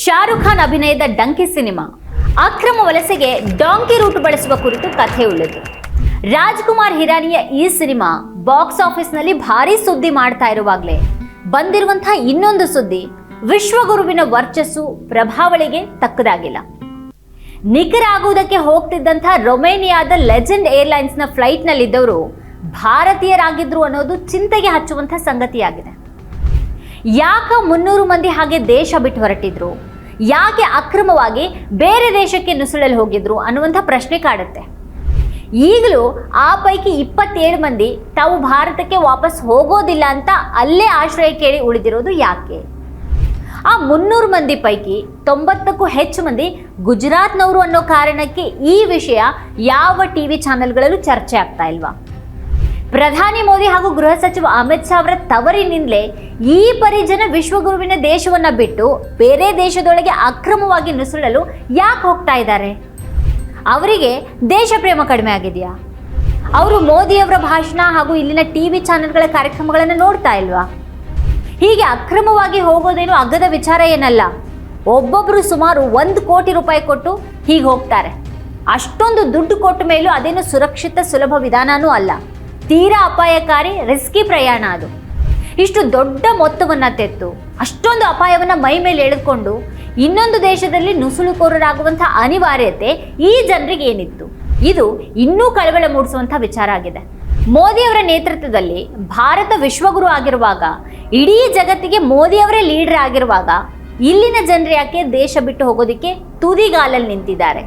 ಶಾರುಖ್ ಖಾನ್ ಅಭಿನಯದ ಡಂಕಿ ಸಿನಿಮಾ. ಅಕ್ರಮ ವಲಸೆಗೆ donkey root ಬಳಸುವ ಕುರಿತು ಕಥೆ ಉಳಿದು ರಾಜ್ಕುಮಾರ್ ಹಿರಾನಿಯ ಈ ಸಿನಿಮಾ ಬಾಕ್ಸ್ ಆಫೀಸ್ನಲ್ಲಿ ಭಾರಿ ಸುದ್ದಿ ಮಾಡ್ತಾ ಇರುವಾಗಲೇ ಬಂದಿರುವಂತಹ ಇನ್ನೊಂದು ಸುದ್ದಿ, ವಿಶ್ವಗುರುವಿನ ವರ್ಚಸ್ಸು ಪ್ರಭಾವಳಿಗೆ ತಕ್ಕದಾಗಿಲ್ಲ. ನಿಖರ ಆಗುವುದಕ್ಕೆ ಹೋಗ್ತಿದ್ದಂಥ ರೊಮೇನಿಯಾದ ಲೆಜೆಂಡ್ ಏರ್ಲೈನ್ಸ್ನ ಫ್ಲೈಟ್ನಲ್ಲಿದ್ದವರು ಭಾರತೀಯರಾಗಿದ್ರು ಅನ್ನೋದು ಚಿಂತೆಗೆ ಹಚ್ಚುವಂಥ ಸಂಗತಿಯಾಗಿದೆ. ಯಾಕ ಮುನ್ನೂರು ಮಂದಿ ಹಾಗೆ ದೇಶ ಬಿಟ್ಟು ಹೊರಟಿದ್ರು? ಯಾಕೆ ಅಕ್ರಮವಾಗಿ ಬೇರೆ ದೇಶಕ್ಕೆ ನುಸುಳಲು ಹೋಗಿದ್ರು ಅನ್ನುವಂಥ ಪ್ರಶ್ನೆ ಕಾಡುತ್ತೆ. ಈಗಲೂ ಆ ಪೈಕಿ ಇಪ್ಪತ್ತೇಳು ಮಂದಿ ತಾವು ಭಾರತಕ್ಕೆ ವಾಪಸ್ ಹೋಗೋದಿಲ್ಲ ಅಂತ ಅಲ್ಲೇ ಆಶ್ರಯ ಕೇಳಿ ಉಳಿದಿರೋದು ಯಾಕೆ? ಆ ಮುನ್ನೂರು ಮಂದಿ ಪೈಕಿ ತೊಂಬತ್ತಕ್ಕೂ ಹೆಚ್ಚು ಮಂದಿ ಗುಜರಾತ್ನವರು ಅನ್ನೋ ಕಾರಣಕ್ಕೆ ಈ ವಿಷಯ ಯಾವ ಟಿ ವಿ ಚಾನೆಲ್ಗಳಲ್ಲೂ ಚರ್ಚೆ ಆಗ್ತಾ ಇಲ್ವಾ? ಪ್ರಧಾನಿ ಮೋದಿ ಹಾಗೂ ಗೃಹ ಸಚಿವ ಅಮಿತ್ ಶಾ ಅವರ ತವರಿನಿಂದಲೇ ಈ ಪರಿಜನ ವಿಶ್ವಗುರುವಿನ ದೇಶವನ್ನ ಬಿಟ್ಟು ಬೇರೆ ದೇಶದೊಳಗೆ ಅಕ್ರಮವಾಗಿ ನುಸುಳಲು ಯಾಕೆ ಹೋಗ್ತಾ ಇದ್ದಾರೆ? ಅವರಿಗೆ ದೇಶ ಪ್ರೇಮ ಕಡಿಮೆ ಆಗಿದೆಯಾ? ಅವರು ಮೋದಿಯವರ ಭಾಷಣ ಹಾಗೂ ಇಲ್ಲಿನ ಟಿವಿ ಚಾನೆಲ್ಗಳ ಕಾರ್ಯಕ್ರಮಗಳನ್ನು ನೋಡ್ತಾ ಇಲ್ವಾ? ಹೀಗೆ ಅಕ್ರಮವಾಗಿ ಹೋಗೋದೇನು ಅಗ್ಗದ ವಿಚಾರ ಏನಲ್ಲ? ಒಬ್ಬೊಬ್ಬರು ಸುಮಾರು ಒಂದು ಕೋಟಿ ರೂಪಾಯಿ ಕೊಟ್ಟು ಹೀಗೆ ಹೋಗ್ತಾರೆ. ಅಷ್ಟೊಂದು ದುಡ್ಡು ಕೊಟ್ಟ ಮೇಲೂ ಅದೇನು ಸುರಕ್ಷಿತ ಸುಲಭ ವಿಧಾನನೂ ಅಲ್ಲ. ತೀರಾ ಅಪಾಯಕಾರಿ ರಿಸ್ಕಿ ಪ್ರಯಾಣ ಅದು. ಇಷ್ಟು ದೊಡ್ಡ ಮೊತ್ತವನ್ನು ತೆತ್ತು, ಅಷ್ಟೊಂದು ಅಪಾಯವನ್ನು ಮೈ ಮೇಲೆ ಎಳೆದುಕೊಂಡು ಇನ್ನೊಂದು ದೇಶದಲ್ಲಿ ನುಸುಳುಕೋರರಾಗುವಂಥ ಅನಿವಾರ್ಯತೆ ಈ ಜನರಿಗೆ ಏನಿತ್ತು? ಇದು ಇನ್ನೂ ಕಳವಳ ಮೂಡಿಸುವಂಥ ವಿಚಾರ ಆಗಿದೆ. ಮೋದಿಯವರ ನೇತೃತ್ವದಲ್ಲಿ ಭಾರತ ವಿಶ್ವಗುರು ಆಗಿರುವಾಗ, ಇಡೀ ಜಗತ್ತಿಗೆ ಮೋದಿಯವರೇ ಲೀಡರ್ ಆಗಿರುವಾಗ, ಇಲ್ಲಿನ ಜನರು ಯಾಕೆ ದೇಶ ಬಿಟ್ಟು ಹೋಗೋದಕ್ಕೆ ತುದಿಗಾಲಲ್ಲಿ ನಿಂತಿದ್ದಾರೆ?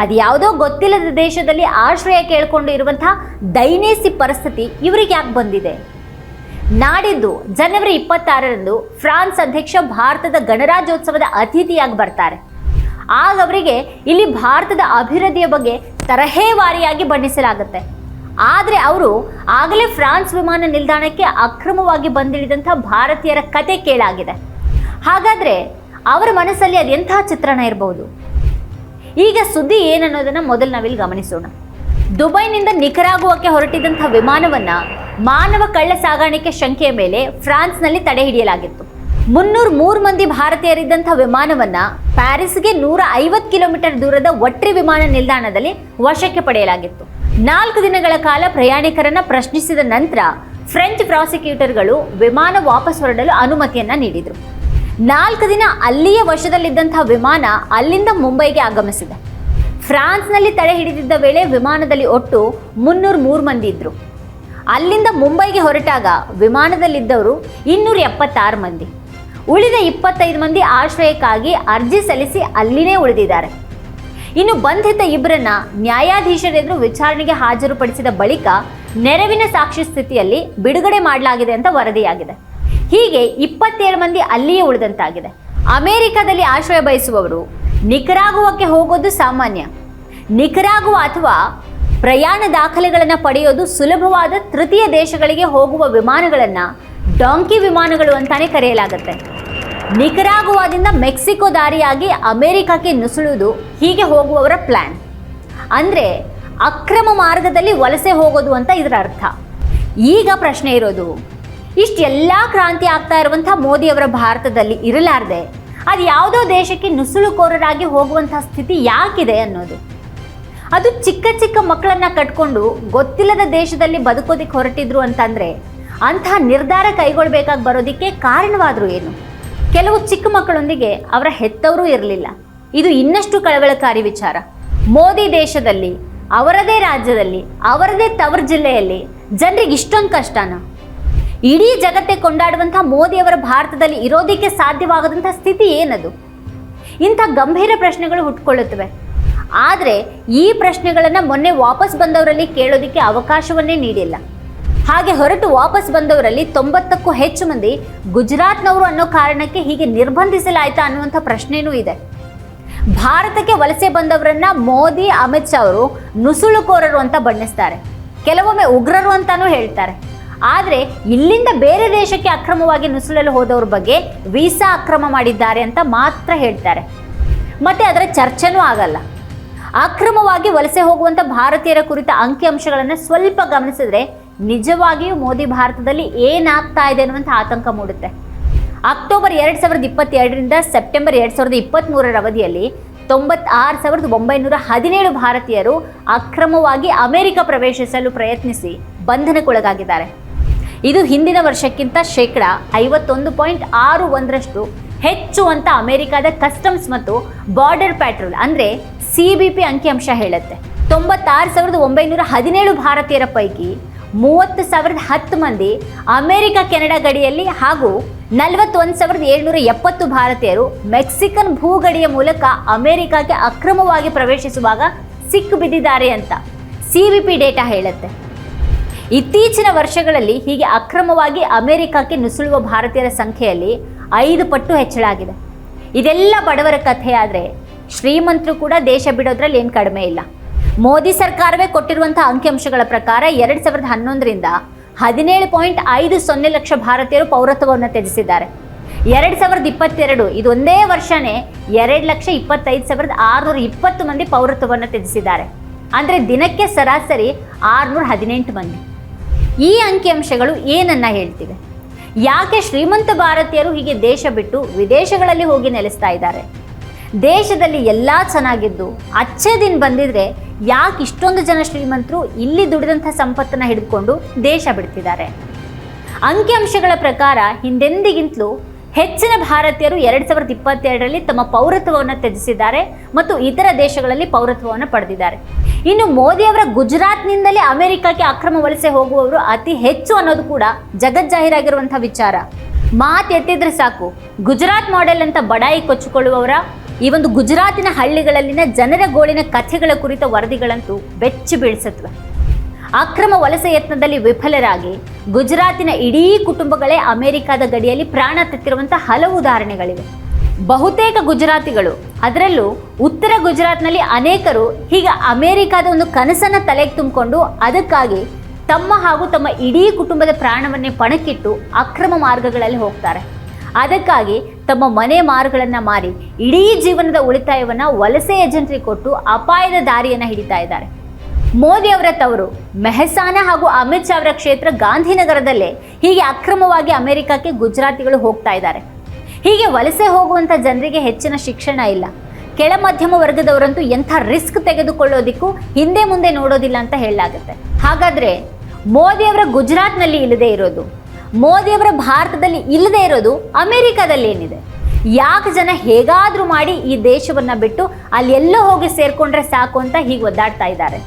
ಅದು ಯಾವುದೋ ಗೊತ್ತಿಲ್ಲದ ದೇಶದಲ್ಲಿ ಆಶ್ರಯ ಕೇಳಿಕೊಂಡು ಇರುವಂತಹ ದೈನೇಸಿ ಪರಿಸ್ಥಿತಿ ಇವರಿಗೆ ಯಾಕೆ ಬಂದಿದೆ? ನಾಡಿದ್ದು ಜನವರಿ ಇಪ್ಪತ್ತಾರರಂದು ಫ್ರಾನ್ಸ್ ಅಧ್ಯಕ್ಷ ಭಾರತದ ಗಣರಾಜ್ಯೋತ್ಸವದ ಅತಿಥಿಯಾಗಿ ಬರ್ತಾರೆ. ಆಗ ಅವರಿಗೆ ಇಲ್ಲಿ ಭಾರತದ ಅಭಿವೃದ್ಧಿಯ ಬಗ್ಗೆ ತರಹೇವಾರಿಯಾಗಿ ಬಣ್ಣಿಸಲಾಗುತ್ತೆ. ಆದರೆ ಅವರು ಆಗಲೇ ಫ್ರಾನ್ಸ್ ವಿಮಾನ ನಿಲ್ದಾಣಕ್ಕೆ ಅಕ್ರಮವಾಗಿ ಬಂದಿಳಿದಂಥ ಭಾರತೀಯರ ಕತೆ ಕೇಳಾಗಿದೆ. ಹಾಗಾದರೆ ಅವರ ಮನಸ್ಸಲ್ಲಿ ಅದೆಂಥ ಚಿತ್ರಣ ಇರಬಹುದು ಈಗ ಸುದ್ದಿ ಏನನ್ನೋದನ್ನ ಮೊದಲು ನಾವಿಲ್ಲಿ ಗಮನಿಸೋಣ. ದುಬೈನಿಂದ ನಿಖರಾಗುವಕ್ಕೆ ಹೊರಟಿದಂಥ ವಿಮಾನವನ್ನ ಮಾನವ ಕಳ್ಳ ಸಾಗಾಣಿಕೆ ಶಂಕೆಯ ಮೇಲೆ ಫ್ರಾನ್ಸ್ನಲ್ಲಿ ತಡೆ ಹಿಡಿಯಲಾಗಿತ್ತು. ಮುನ್ನೂರ ಮೂರು ಮಂದಿ ಭಾರತೀಯರಿದ್ದಂಥ ವಿಮಾನವನ್ನ ಪ್ಯಾರಿಸ್ಗೆ ನೂರ ಐವತ್ತು ಕಿಲೋಮೀಟರ್ ದೂರದ ಒಟ್ರಿ ವಿಮಾನ ನಿಲ್ದಾಣದಲ್ಲಿ ವಶಕ್ಕೆ ಪಡೆಯಲಾಗಿತ್ತು. ನಾಲ್ಕು ದಿನಗಳ ಕಾಲ ಪ್ರಯಾಣಿಕರನ್ನ ಪ್ರಶ್ನಿಸಿದ ನಂತರ ಫ್ರೆಂಚ್ ಪ್ರಾಸಿಕ್ಯೂಟರ್ಗಳು ವಿಮಾನ ವಾಪಸ್ ಹೊರಡಲು ಅನುಮತಿಯನ್ನ ನೀಡಿದರು. ನಾಲ್ಕು ದಿನ ಅಲ್ಲಿಯೇ ವಶದಲ್ಲಿದ್ದಂತಹ ವಿಮಾನ ಅಲ್ಲಿಂದ ಮುಂಬೈಗೆ ಆಗಮಿಸಿದೆ. ಫ್ರಾನ್ಸ್ನಲ್ಲಿ ತಡೆ ಹಿಡಿದಿದ್ದ ವೇಳೆ ವಿಮಾನದಲ್ಲಿ ಒಟ್ಟು ಮುನ್ನೂರ ಮೂರು ಮಂದಿ ಇದ್ದರು ಅಲ್ಲಿಂದ ಮುಂಬೈಗೆ ಹೊರಟಾಗ ವಿಮಾನದಲ್ಲಿದ್ದವರು ಇನ್ನೂರ ಎಪ್ಪತ್ತಾರು ಮಂದಿ. ಉಳಿದ ಇಪ್ಪತ್ತೈದು ಮಂದಿ ಆಶ್ರಯಕ್ಕಾಗಿ ಅರ್ಜಿ ಸಲ್ಲಿಸಿ ಅಲ್ಲಿನೇ ಉಳಿದಿದ್ದಾರೆ. ಇನ್ನು ಬಂಧಿತ ಇಬ್ಬರನ್ನ ನ್ಯಾಯಾಧೀಶರೆದುರು ವಿಚಾರಣೆಗೆ ಹಾಜರುಪಡಿಸಿದ ಬಳಿಕ ನೆರವಿನ ಸಾಕ್ಷಿ ಸ್ಥಿತಿಯಲ್ಲಿ ಬಿಡುಗಡೆ ಮಾಡಲಾಗಿದೆ ಅಂತ ವರದಿಯಾಗಿದೆ. ಹೀಗೆ ಇಪ್ಪತ್ತೇಳು ಮಂದಿ ಅಲ್ಲಿಯೇ ಉಳಿದಂತಾಗಿದೆ. ಅಮೆರಿಕದಲ್ಲಿ ಆಶ್ರಯ ಬಯಸುವವರು ನಿಖರಾಗುವಕ್ಕೆ ಹೋಗೋದು ಸಾಮಾನ್ಯ. ನಿಖರಾಗುವ ಅಥವಾ ಪ್ರಯಾಣ ದಾಖಲೆಗಳನ್ನು ಪಡೆಯೋದು ಸುಲಭವಾದ ತೃತೀಯ ದೇಶಗಳಿಗೆ ಹೋಗುವ ವಿಮಾನಗಳನ್ನು ಡಾಂಕಿ ವಿಮಾನಗಳು ಅಂತಾನೆ ಕರೆಯಲಾಗುತ್ತೆ. ನಿಖರಾಗುವಾದಿಂದ ಮೆಕ್ಸಿಕೋ ದಾರಿಯಾಗಿ ಅಮೆರಿಕಕ್ಕೆ ನುಸುಳುವುದು ಹೀಗೆ ಹೋಗುವವರ ಪ್ಲ್ಯಾನ್ ಅಂದರೆ ಅಕ್ರಮ ಮಾರ್ಗದಲ್ಲಿ ವಲಸೆ ಹೋಗೋದು ಅಂತ ಇದರ ಅರ್ಥ. ಈಗ ಪ್ರಶ್ನೆ ಇರೋದು ಇಷ್ಟೆಲ್ಲ ಕ್ರಾಂತಿ ಆಗ್ತಾ ಇರುವಂಥ ಮೋದಿಯವರ ಭಾರತದಲ್ಲಿ ಇರಲಾರ್ದೆ, ಅದು ಯಾವುದೋ ದೇಶಕ್ಕೆ ನುಸುಳುಕೋರರಾಗಿ ಹೋಗುವಂಥ ಸ್ಥಿತಿ ಯಾಕಿದೆ ಅನ್ನೋದು. ಅದು ಚಿಕ್ಕ ಚಿಕ್ಕ ಮಕ್ಕಳನ್ನ ಕಟ್ಕೊಂಡು ಗೊತ್ತಿಲ್ಲದ ದೇಶದಲ್ಲಿ ಬದುಕೋದಿಕ್ಕೆ ಹೊರಟಿದ್ರು ಅಂತಂದ್ರೆ ಅಂತಹ ನಿರ್ಧಾರ ಕೈಗೊಳ್ಬೇಕಾಗಿ ಬರೋದಿಕ್ಕೆ ಕಾರಣವಾದ್ರು ಏನು? ಕೆಲವು ಚಿಕ್ಕ ಮಕ್ಕಳೊಂದಿಗೆ ಅವರ ಹೆತ್ತವರೂ ಇರಲಿಲ್ಲ. ಇದು ಇನ್ನಷ್ಟು ಕಳವಳಕಾರಿ ವಿಚಾರ. ಮೋದಿ ದೇಶದಲ್ಲಿ, ಅವರದೇ ರಾಜ್ಯದಲ್ಲಿ, ಅವರದೇ ತವರು ಜಿಲ್ಲೆಯಲ್ಲಿ ಜನರಿಗೆ ಇಷ್ಟೊಂದು ಕಷ್ಟನ? ಇಡೀ ಜಗತ್ತೇ ಕೊಂಡಾಡುವಂಥ ಮೋದಿಯವರ ಭಾರತದಲ್ಲಿ ಇರೋದಕ್ಕೆ ಸಾಧ್ಯವಾಗದಂಥ ಸ್ಥಿತಿ ಏನದು? ಇಂಥ ಗಂಭೀರ ಪ್ರಶ್ನೆಗಳು ಹುಟ್ಕೊಳ್ಳುತ್ತವೆ. ಆದರೆ ಈ ಪ್ರಶ್ನೆಗಳನ್ನು ಮೊನ್ನೆ ವಾಪಸ್ ಬಂದವರಲ್ಲಿ ಕೇಳೋದಕ್ಕೆ ಅವಕಾಶವನ್ನೇ ನೀಡಿಲ್ಲ. ಹಾಗೆ ಹೊರಟು ವಾಪಸ್ ಬಂದವರಲ್ಲಿ ತೊಂಬತ್ತಕ್ಕೂ ಹೆಚ್ಚು ಮಂದಿ ಗುಜರಾತ್ನವರು ಅನ್ನೋ ಕಾರಣಕ್ಕೆ ಹೀಗೆ ನಿರ್ಬಂಧಿಸಲಾಯ್ತಾ ಅನ್ನುವಂಥ ಪ್ರಶ್ನೆಯೂ ಇದೆ. ಭಾರತಕ್ಕೆ ವಲಸೆ ಬಂದವರನ್ನ ಮೋದಿ, ಅಮಿತ್ ಶಾ ಅವರು ನುಸುಳುಕೋರರು ಅಂತ ಬಣ್ಣಿಸ್ತಾರೆ. ಕೆಲವೊಮ್ಮೆ ಉಗ್ರರು ಅಂತಾನೂ ಹೇಳ್ತಾರೆ. ಆದರೆ ಇಲ್ಲಿಂದ ಬೇರೆ ದೇಶಕ್ಕೆ ಅಕ್ರಮವಾಗಿ ನುಸುಳಲು ಹೋದವ್ರ ಬಗ್ಗೆ ವೀಸಾ ಅಕ್ರಮ ಮಾಡಿದ್ದಾರೆ ಅಂತ ಮಾತ್ರ ಹೇಳ್ತಾರೆ. ಮತ್ತು ಅದರ ಚರ್ಚೆನೂ ಆಗಲ್ಲ. ಅಕ್ರಮವಾಗಿ ವಲಸೆ ಹೋಗುವಂಥ ಭಾರತೀಯರ ಕುರಿತ ಅಂಕಿಅಂಶಗಳನ್ನು ಸ್ವಲ್ಪ ಗಮನಿಸಿದ್ರೆ ನಿಜವಾಗಿಯೂ ಮೋದಿ ಭಾರತದಲ್ಲಿ ಏನಾಗ್ತಾ ಇದೆ ಅನ್ನುವಂಥ ಆತಂಕ ಮೂಡುತ್ತೆ. ಅಕ್ಟೋಬರ್ ಎರಡು ಸಾವಿರದ ಇಪ್ಪತ್ತೆರಡರಿಂದ ಸೆಪ್ಟೆಂಬರ್ ಎರಡು ಸಾವಿರದ ಇಪ್ಪತ್ತ್ಮೂರರ ಅವಧಿಯಲ್ಲಿ ತೊಂಬತ್ತಾರು ಸಾವಿರದ ಒಂಬೈನೂರ ಹದಿನೇಳು ಭಾರತೀಯರು ಅಕ್ರಮವಾಗಿ ಅಮೆರಿಕ ಪ್ರವೇಶಿಸಲು ಪ್ರಯತ್ನಿಸಿ ಬಂಧನಕ್ಕೊಳಗಾಗಿದ್ದಾರೆ. ಇದು ಹಿಂದಿನ ವರ್ಷಕ್ಕಿಂತ ಶೇಕಡ ಐವತ್ತೊಂದು ಪಾಯಿಂಟ್ ಆರು ಒಂದರಷ್ಟು ಹೆಚ್ಚು ಅಂತ ಅಮೆರಿಕಾದ ಕಸ್ಟಮ್ಸ್ ಮತ್ತು ಬಾರ್ಡರ್ ಪ್ಯಾಟ್ರೋಲ್, ಅಂದರೆ ಸಿ ಬಿ ಪಿ ಅಂಕಿಅಂಶ ಹೇಳುತ್ತೆ. ತೊಂಬತ್ತಾರು ಸಾವಿರದ ಒಂಬೈನೂರ ಹದಿನೇಳು ಭಾರತೀಯರ ಪೈಕಿ ಮೂವತ್ತು ಸಾವಿರದ ಹತ್ತು ಮಂದಿ ಅಮೆರಿಕ, ಕೆನಡಾ ಗಡಿಯಲ್ಲಿ ಹಾಗೂ ನಲವತ್ತೊಂದು ಸಾವಿರದ ಏಳ್ನೂರ ಎಪ್ಪತ್ತು ಭಾರತೀಯರು ಮೆಕ್ಸಿಕನ್ ಭೂಗಡಿಯ ಮೂಲಕ ಅಮೆರಿಕಕ್ಕೆ ಅಕ್ರಮವಾಗಿ ಪ್ರವೇಶಿಸುವಾಗ ಸಿಕ್ಕು ಬಿದ್ದಿದ್ದಾರೆ ಅಂತ ಸಿ ಬಿ ಪಿ ಡೇಟಾ ಹೇಳುತ್ತೆ. ಇತ್ತೀಚಿನ ವರ್ಷಗಳಲ್ಲಿ ಹೀಗೆ ಅಕ್ರಮವಾಗಿ ಅಮೆರಿಕಕ್ಕೆ ನುಸುಳುವ ಭಾರತೀಯರ ಸಂಖ್ಯೆಯಲ್ಲಿ ಐದು ಪಟ್ಟು ಹೆಚ್ಚಳ ಆಗಿದೆ. ಇದೆಲ್ಲ ಬಡವರ ಕಥೆ ಆದರೆ ಶ್ರೀಮಂತರು ಕೂಡ ದೇಶ ಬಿಡೋದ್ರಲ್ಲಿ ಏನು ಕಡಿಮೆ ಇಲ್ಲ. ಮೋದಿ ಸರ್ಕಾರವೇ ಕೊಟ್ಟಿರುವಂಥ ಅಂಕಿಅಂಶಗಳ ಪ್ರಕಾರ ಎರಡು ಸಾವಿರದ ಹನ್ನೊಂದರಿಂದ ಹದಿನೇಳು ಪಾಯಿಂಟ್ ಐದು ಸೊನ್ನೆ ಲಕ್ಷ ಭಾರತೀಯರು ಪೌರತ್ವವನ್ನು ತ್ಯಜಿಸಿದ್ದಾರೆ. ಎರಡು ಸಾವಿರದ ಇಪ್ಪತ್ತೆರಡು ಇದೊಂದೇ ವರ್ಷನೇ ಎರಡು ಲಕ್ಷ ಇಪ್ಪತ್ತೈದು ಸಾವಿರದ ಆರುನೂರ ಇಪ್ಪತ್ತು ಮಂದಿ ಪೌರತ್ವವನ್ನು ತ್ಯಜಿಸಿದ್ದಾರೆ. ಅಂದರೆ ದಿನಕ್ಕೆ ಸರಾಸರಿ ಆರುನೂರ ಹದಿನೆಂಟು ಮಂದಿ. ಈ ಅಂಕಿಅಂಶಗಳು ಏನನ್ನ ಹೇಳ್ತಿವೆ? ಯಾಕೆ ಶ್ರೀಮಂತ ಭಾರತೀಯರು ಹೀಗೆ ದೇಶ ಬಿಟ್ಟು ವಿದೇಶಗಳಲ್ಲಿ ಹೋಗಿ ನೆಲೆಸ್ತಾ ಇದ್ದಾರೆ? ದೇಶದಲ್ಲಿ ಎಲ್ಲ ಚೆನ್ನಾಗಿದ್ದು, ಅಚ್ಚೆ ದಿನ ಬಂದಿದ್ರೆ ಯಾಕೆ ಇಷ್ಟೊಂದು ಜನ ಶ್ರೀಮಂತರು ಇಲ್ಲಿ ದುಡಿದಂಥ ಸಂಪತ್ತನ್ನು ಹಿಡಿದುಕೊಂಡು ದೇಶ ಬಿಡ್ತಿದ್ದಾರೆ? ಅಂಕಿಅಂಶಗಳ ಪ್ರಕಾರ ಹಿಂದೆಂದಿಗಿಂತಲೂ ಹೆಚ್ಚಿನ ಭಾರತೀಯರು ಎರಡು ಸಾವಿರದ ಇಪ್ಪತ್ತೆರಡರಲ್ಲಿ ತಮ್ಮ ಪೌರತ್ವವನ್ನು ತ್ಯಜಿಸಿದ್ದಾರೆ ಮತ್ತು ಇತರ ದೇಶಗಳಲ್ಲಿ ಪೌರತ್ವವನ್ನು ಪಡೆದಿದ್ದಾರೆ. ಇನ್ನು ಮೋದಿಯವರ ಗುಜರಾತ್ನಿಂದಲೇ ಅಮೆರಿಕಕ್ಕೆ ಅಕ್ರಮ ವಲಸೆ ಹೋಗುವವರು ಅತಿ ಹೆಚ್ಚು ಅನ್ನೋದು ಕೂಡ ಜಗಜ್ಜಾಹೀರಾಗಿರುವಂಥ ವಿಚಾರ. ಮಾತು ಎತ್ತಿದ್ರೆ ಸಾಕು. ಗುಜರಾತ್ ಮಾಡೆಲ್ ಅಂತ ಬಡಾಯಿ ಕೊಚ್ಚಿಕೊಳ್ಳುವವರ, ಈ ಒಂದು ಗುಜರಾತಿನ ಹಳ್ಳಿಗಳಲ್ಲಿನ ಜನರ ಗೋಳಿನ ಕಥೆಗಳ ಕುರಿತ ವರದಿಗಳಂತೂ ಬೆಚ್ಚಿ ಬೀಳಿಸುತ್ತವೆ ಅಕ್ರಮ ವಲಸೆ ಯತ್ನದಲ್ಲಿ ವಿಫಲರಾಗಿ ಗುಜರಾತಿನ ಇಡೀ ಕುಟುಂಬಗಳೇ ಅಮೆರಿಕದ ಗಡಿಯಲ್ಲಿ ಪ್ರಾಣ ತತ್ತಿರುವಂಥ ಹಲವು ಉದಾಹರಣೆಗಳಿವೆ. ಬಹುತೇಕ ಗುಜರಾತಿಗಳು. ಅದರಲ್ಲೂ ಉತ್ತರ ಗುಜರಾತ್ನಲ್ಲಿ ಅನೇಕರು ಹೀಗೆ ಅಮೇರಿಕಾದ ಒಂದು ಕನಸನ್ನು ತಲೆಗೆ ತುಂಬಿಕೊಂಡು ಅದಕ್ಕಾಗಿ ತಮ್ಮ ಹಾಗೂ ತಮ್ಮ ಇಡೀ ಕುಟುಂಬದ ಪ್ರಾಣವನ್ನೇ ಪಣಕ್ಕಿಟ್ಟು ಅಕ್ರಮ ಮಾರ್ಗಗಳಲ್ಲಿ ಹೋಗ್ತಾರೆ. ಅದಕ್ಕಾಗಿ ತಮ್ಮ ಮನೆ ಮಾರುಗಳನ್ನು ಮಾರಿ ಇಡೀ ಜೀವನದ ಉಳಿತಾಯವನ್ನು ವಲಸೆ ಏಜೆಂಟ್ರಿಗೆ ಕೊಟ್ಟು ಅಪಾಯದ ದಾರಿಯನ್ನು ಹಿಡಿತಾ ಇದ್ದಾರೆ. ಮೋದಿ ಅವರ ತವರು, ಮೆಹಸಾನ ಹಾಗೂ ಅಮಿತ್ ಶಾ ಅವರ ಕ್ಷೇತ್ರ ಗಾಂಧಿನಗರದಲ್ಲೇ ಹೀಗೆ ಅಕ್ರಮವಾಗಿ ಅಮೆರಿಕಕ್ಕೆ ಗುಜರಾತಿಗಳು ಹೋಗ್ತಾ ಇದ್ದಾರೆ. ಹೀಗೆ ವಲಸೆ ಹೋಗುವಂಥ ಜನರಿಗೆ ಹೆಚ್ಚಿನ ಶಿಕ್ಷಣ ಇಲ್ಲ. ಕೆಳ ಮಧ್ಯಮ ವರ್ಗದವರಂತೂ ಎಂಥ ರಿಸ್ಕ್ ತೆಗೆದುಕೊಳ್ಳೋದಿಕ್ಕೂ ಹಿಂದೆ ಮುಂದೆ ನೋಡೋದಿಲ್ಲ ಅಂತ ಹೇಳಲಾಗುತ್ತೆ. ಹಾಗಾದರೆ ಮೋದಿಯವರ ಗುಜರಾತ್ನಲ್ಲಿ ಇಲ್ಲದೆ ಇರೋದು ಮೋದಿಯವರ ಭಾರತದಲ್ಲಿ ಇಲ್ಲದೆ ಇರೋದು ಅಮೆರಿಕದಲ್ಲಿ ಏನಿದೆ? ಯಾಕೆ ಜನ ಹೇಗಾದರೂ ಮಾಡಿ ಈ ದೇಶವನ್ನು ಬಿಟ್ಟು ಅಲ್ಲಿ ಎಲ್ಲೋ ಹೋಗಿ ಸೇರಿಕೊಂಡ್ರೆ ಸಾಕು ಅಂತ ಹೀಗೆ ಒದ್ದಾಡ್ತಾ ಇದ್ದಾರೆ.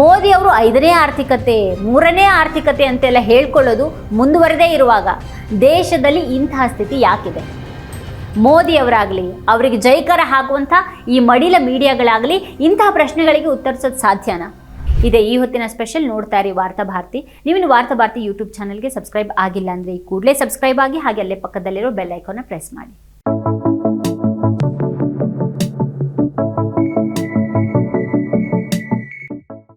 ಮೋದಿ ಅವರು ಐದನೇ ಆರ್ಥಿಕತೆ, ಮೂರನೇ ಆರ್ಥಿಕತೆ ಅಂತೆಲ್ಲ ಹೇಳ್ಕೊಳ್ಳೋದು ಮುಂದುವರೆದೇ ಇರುವಾಗ ದೇಶದಲ್ಲಿ ಇಂತಹ ಸ್ಥಿತಿ ಯಾಕಿದೆ? ಮೋದಿ ಅವರಾಗಲಿ ಅವರಿಗೆ ಜೈಕಾರ ಹಾಕುವಂಥ ಈ ಮಡಿಲ ಮೀಡಿಯಾಗಳಾಗಲಿ ಇಂತಹ ಪ್ರಶ್ನೆಗಳಿಗೆ ಉತ್ತರಿಸೋದು ಸಾಧ್ಯನಾ? ಇದೆ ಈ ಹೊತ್ತಿನ ಸ್ಪೆಷಲ್ ನೋಡ್ತಾ ಇರಿ ವಾರ್ತಾ ಭಾರತಿ. ನೀವಿನ್ನು ವಾರ್ತಾ ಭಾರತಿ ಯೂಟ್ಯೂಬ್ ಚಾನಲ್ಗೆ ಸಬ್ಸ್ಕ್ರೈಬ್ ಆಗಿಲ್ಲ ಅಂದರೆ ಈ ಕೂಡಲೇ ಸಬ್ಸ್ಕ್ರೈಬ್ ಆಗಿ ಹಾಗೆ ಅಲ್ಲೇ ಪಕ್ಕದಲ್ಲಿರೋ ಬೆಲ್ ಐಕಾನ್ನ ಪ್ರೆಸ್ ಮಾಡಿ.